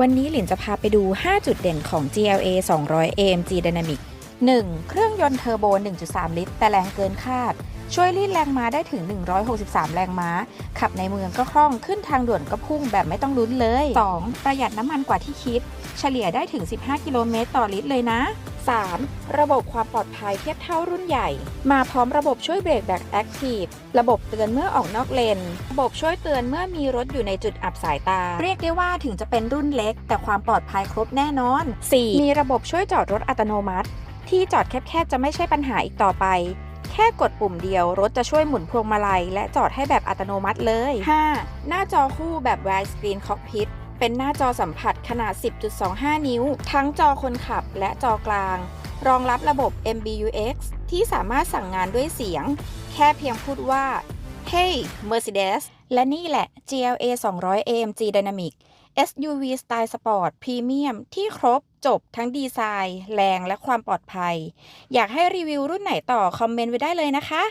วันนี้หลินจะพาไปดู 5 จุดเด่นของ GLA 200 AMG Dynamic 1. เครื่องยนต์เทอร์โบ 1.3 ลิตร แต่แรงเกินคาด ช่วยรีดแรงม้าได้ถึง 163 แรงม้า ขับในเมืองก็คล่อง ขึ้นทางด่วนก็พุ่งแบบไม่ต้องลุ้นเลย 2. ประหยัดน้ำมันกว่าที่คิด เฉลี่ยได้ถึง 15 กิโลเมตรต่อลิตรเลยนะ 3. ระบบความปลอดภัยเทียบเท่ารุ่นใหญ่ มาพร้อมระบบช่วยเบรกแบบแอคทีฟระบบเตือนเมื่อออกนอกเลน ระบบช่วยเตือนเมื่อมีรถอยู่ในจุดอับสายตา เรียกได้ว่าถึงจะเป็นรุ่นเล็ก แต่ความปลอดภัยครบแน่นอน 4. มีระบบช่วยจอดรถอัตโนมัติ ที่จอดแคบๆจะไม่ใช่ปัญหาอีกต่อไป แค่กดปุ่มเดียวรถจะช่วยหมุนพวงมาลัย และจอดให้แบบอัตโนมัติเลย 5. หน้าจอคู่แบบ Wide Screen Cockpit เป็นหน้าจอสัมผัสขนาด 10.25 นิ้ว ทั้งจอคนขับและจอกลาง รองรับระบบ MBUX ที่สามารถสั่งงานด้วยเสียง แค่เพียงพูดว่า Hey Mercedes และนี่แหละ GLA 200 AMG Dynamic SUV สไตล์สปอร์ตพรีเมียมที่ครบจบทั้งดีไซน์ แรงและความปลอดภัย อยากให้รีวิวรุ่นไหนต่อ คอมเมนต์ไว้ได้เลยนะคะ